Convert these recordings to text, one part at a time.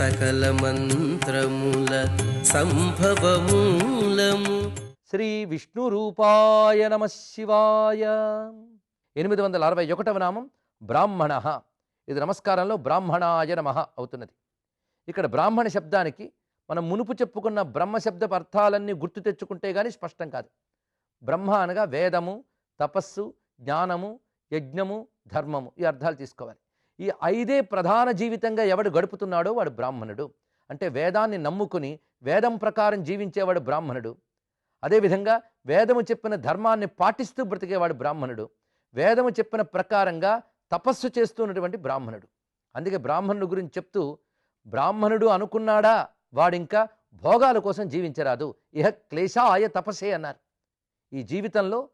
సకల మంత్రముల సంభవమూలము. శ్రీ విష్ణు రూపాయ నమ శివాయ. ఎనిమిది వందల అరవై ఒకటవ నామం బ్రాహ్మణ. ఇది నమస్కారంలో బ్రాహ్మణాయ నమ అవుతున్నది. ఇక్కడ బ్రాహ్మణ శబ్దానికి మనం మునుపు చెప్పుకున్న బ్రహ్మ శబ్ద అర్థాలన్నీ గుర్తు తెచ్చుకుంటే కానీ స్పష్టం కాదు. బ్రహ్మ అనగా వేదము తపస్సు జ్ఞానము యజ్ఞము ధర్మము ఈ అర్థాలు తీసుకోవాలి. ఈ ఐదే ప్రధాన జీవితంగా ఎవడు గడుపుతున్నాడో వాడు బ్రాహ్మణుడు. అంటే వేదాన్ని నమ్ముకుని వేదం ప్రకారం జీవించేవాడు బ్రాహ్మణుడు. అదేవిధంగా వేదము చెప్పిన ధర్మాన్ని పాటిస్తూ బ్రతికేవాడు బ్రాహ్మణుడు. వేదము చెప్పిన ప్రకారంగా తపస్సు చేస్తున్నటువంటి బ్రాహ్మణుడు. అందుకే బ్రాహ్మణుడు గురించి చెప్తూ బ్రాహ్మణుడు అనుకున్నాడా? వాడింకా భోగాల కోసం జీవించరాదు. ఇహ క్లేశాయ తపస్సే అన్నారు. ఈ జీవితంలో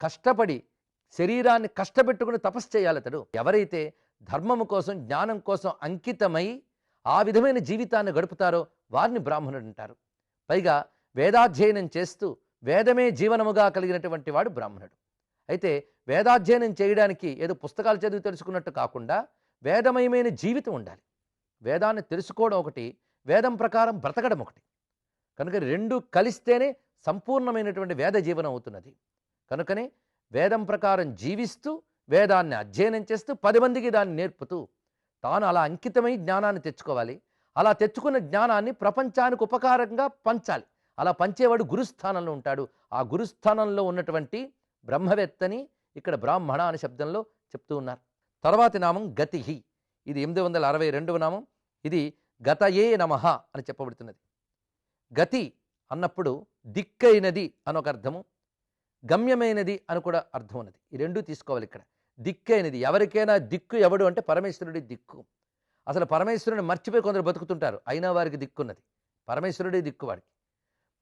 కష్టపడి శరీరాన్ని కష్టపెట్టుకుని తపస్సు చేయాలి అతడు ఎవరైతే ధర్మము కోసం జ్ఞానం కోసం అంకితమై ఆ విధమైన జీవితాన్ని గడుపుతారో వారిని బ్రాహ్మణుడు అంటారు. పైగా వేదాధ్యయనం చేస్తూ వేదమే జీవనముగా కలిగినటువంటి వాడు బ్రాహ్మణుడు. అయితే వేదాధ్యయనం చేయడానికి ఏదో పుస్తకాలు చదివి తెలుసుకున్నట్టు కాకుండా వేదమయమైన జీవితం ఉండాలి. వేదాన్ని తెలుసుకోవడం ఒకటి వేదం ప్రకారం బ్రతకడం ఒకటి. కనుక రెండు కలిస్తేనే సంపూర్ణమైనటువంటి వేద జీవనం అవుతున్నది. కనుకనే వేదం ప్రకారం జీవిస్తూ వేదాన్ని అధ్యయనం చేస్తూ పది మందికి దాన్ని నేర్పుతూ తాను అలా అంకితమై జ్ఞానాన్ని తెచ్చుకోవాలి. అలా తెచ్చుకున్న జ్ఞానాన్ని ప్రపంచానికి ఉపకారంగా పంచాలి. అలా పంచేవాడు గురుస్థానంలో ఉంటాడు. ఆ గురుస్థానంలో ఉన్నటువంటి బ్రహ్మవేత్తని ఇక్కడ బ్రాహ్మణ అనే శబ్దంలో చెప్తూ ఉన్నారు. తర్వాతి నామం గతిహి. ఇది ఎనిమిది వందల అరవై రెండవ నామం. ఇది గతయే నమః అని చెప్పబడుతున్నది. గతి అన్నప్పుడు దిక్కైనది అని ఒక అర్థము. గమ్యమైనది అని కూడా అర్థం ఉన్నది. ఈ రెండు తీసుకోవాలి ఇక్కడ. దిక్కైనది. ఎవరికైనా దిక్కు ఎవడు అంటే పరమేశ్వరుడి దిక్కు. అసలు పరమేశ్వరుని మర్చిపోయి కొందరు బతుకుతుంటారు. అయినా వారికి దిక్కున్నది. పరమేశ్వరుడే దిక్కు వాడికి.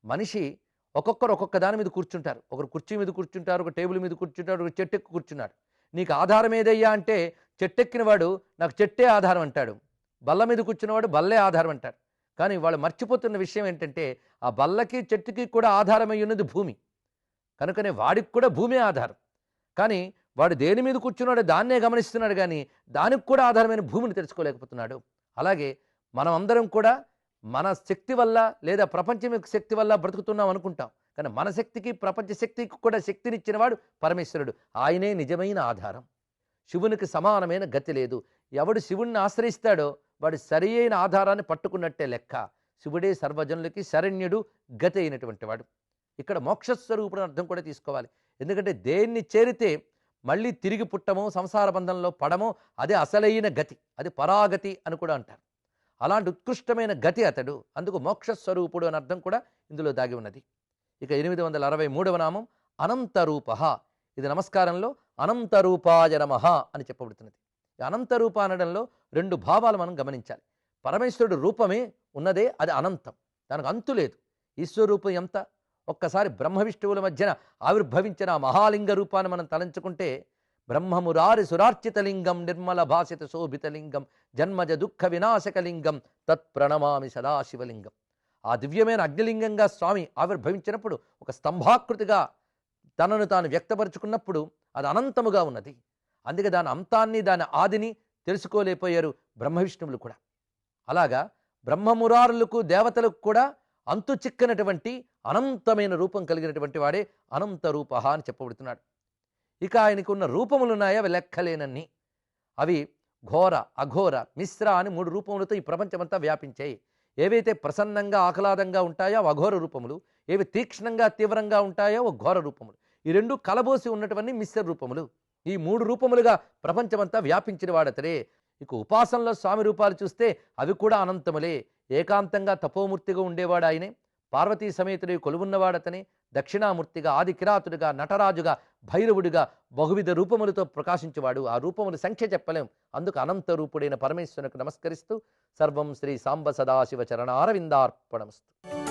మనిషి ఒక్కొక్కరు ఒక్కొక్క దాని మీద కూర్చుంటారు. ఒకరు కుర్చీ మీద కూర్చుంటారు ఒక టేబుల్ మీద కూర్చుంటారు ఒక చెట్టెక్కు కూర్చున్నాడు. నీకు ఆధారం ఏదయ్యా అంటే చెట్టెక్కిన వాడు నాకు చెట్టే ఆధారం అంటాడు. బల్ల మీద కూర్చున్నవాడు బల్లే ఆధారం అంటాడు. కానీ వాళ్ళు మర్చిపోతున్న విషయం ఏంటంటే ఆ బల్లకి చెట్టుకి కూడా ఆధారమై ఉన్నది భూమి. కనుకనే వాడికి కూడా భూమి ఆధారం. కానీ వాడు దేని మీద కూర్చున్నాడో దాన్నే గమనిస్తున్నాడు కానీ దానికి కూడా ఆధారమైన భూమిని తెలుసుకోలేకపోతున్నాడు. అలాగే మనం అందరం కూడా మన శక్తి వల్ల లేదా ప్రపంచం యొక్క శక్తి వల్ల బ్రతుకుతున్నాం అనుకుంటాం. కానీ మన శక్తికి ప్రపంచ శక్తికి కూడా శక్తినిచ్చినవాడు పరమేశ్వరుడు. ఆయనే నిజమైన ఆధారం. శివునికి సమానమైన గతి లేదు. ఎవడు శివుణ్ణి ఆశ్రయిస్తాడో వాడు సరి అయిన ఆధారాన్ని పట్టుకున్నట్టే లెక్క. శివుడే సర్వజనులకి శరణ్యుడు గతి అయినటువంటి వాడు. ఇక్కడ మోక్షస్వరూపుడు అర్థం కూడా తీసుకోవాలి. ఎందుకంటే దేన్ని చేరితే మళ్ళీ తిరిగి పుట్టము సంసార బంధంలో పడము అదే అసలైన గతి అది పరాగతి అని కూడా అంటారు. అలాంటి ఉత్కృష్టమైన గతి అతడు అందుకు మోక్షస్వరూపుడు అని అర్థం కూడా ఇందులో దాగి ఉన్నది. ఇక ఎనిమిది వందల అరవై మూడవ నామం అనంతరూప. ఇది నమస్కారంలో అనంతరూపాయ నమః అని చెప్పబడుతున్నది. అనంతరూప అనడంలో రెండు భావాలు మనం గమనించాలి. పరమేశ్వరుడు రూపమే ఉన్నదే అది అనంతం. దానికి అంతు లేదు. ఈశ్వరూపం ఎంత? ఒక్కసారి బ్రహ్మ విష్ణువుల మధ్యన ఆవిర్భవించిన మహాలింగ రూపాన్ని మనం తలంచుకుంటే బ్రహ్మమురారి సురార్చితలింగం నిర్మల భాసిత శోభితలింగం జన్మజ దుఃఖ వినాశకలింగం తత్ప్రణమామి సదాశివలింగం ఆ దివ్యమైన అగ్నిలింగంగా స్వామి ఆవిర్భవించినప్పుడు ఒక స్తంభాకృతిగా తనను తాను వ్యక్తపరుచుకున్నప్పుడు అది అనంతముగా ఉన్నది. అందుకే దాని అంతాన్ని దాని ఆదిని తెలుసుకోలేకపోయారు బ్రహ్మ విష్ణువులు కూడా. అలాగా బ్రహ్మమురారులకు దేవతలకు కూడా అంతు చిక్కనటువంటి అనంతమైన రూపం కలిగినటువంటి వాడే అనంత రూప అని చెప్పబడుతున్నాడు. ఇక ఆయనకు ఉన్న రూపములు అవి లెక్కలేనన్ని. అవి ఘోర అఘోర మిశ్ర అని మూడు రూపములతో ఈ ప్రపంచమంతా వ్యాపించాయి. ఏవైతే ప్రసన్నంగా ఆహ్లాదంగా ఉంటాయో అవి అఘోర రూపములు. ఏవి తీక్ష్ణంగా తీవ్రంగా ఉంటాయో ఓ ఘోర రూపములు. ఈ రెండు కలబోసి ఉన్నటువంటి మిశ్ర రూపములు. ఈ మూడు రూపములుగా ప్రపంచమంతా వ్యాపించిన వాడతరే ఇక ఉపాసనలో స్వామి రూపాలు చూస్తే అవి కూడా అనంతములే. ఏకాంతంగా తపోమూర్తిగా ఉండేవాడు ఆయనే. పార్వతీ సమేతుడి కొలువున్నవాడతనే. దక్షిణామూర్తిగా ఆది కిరాతుడిగా నటరాజుగా భైరవుడిగా బహువిధ రూపములతో ప్రకాశించేవాడు. ఆ రూపముల సంఖ్య చెప్పలేం. అందుకు అనంత రూపుడైన పరమేశ్వరునికి నమస్కరిస్తూ సర్వం శ్రీ సాంబ సదాశివ చరణ అరవిందార్పణమస్తు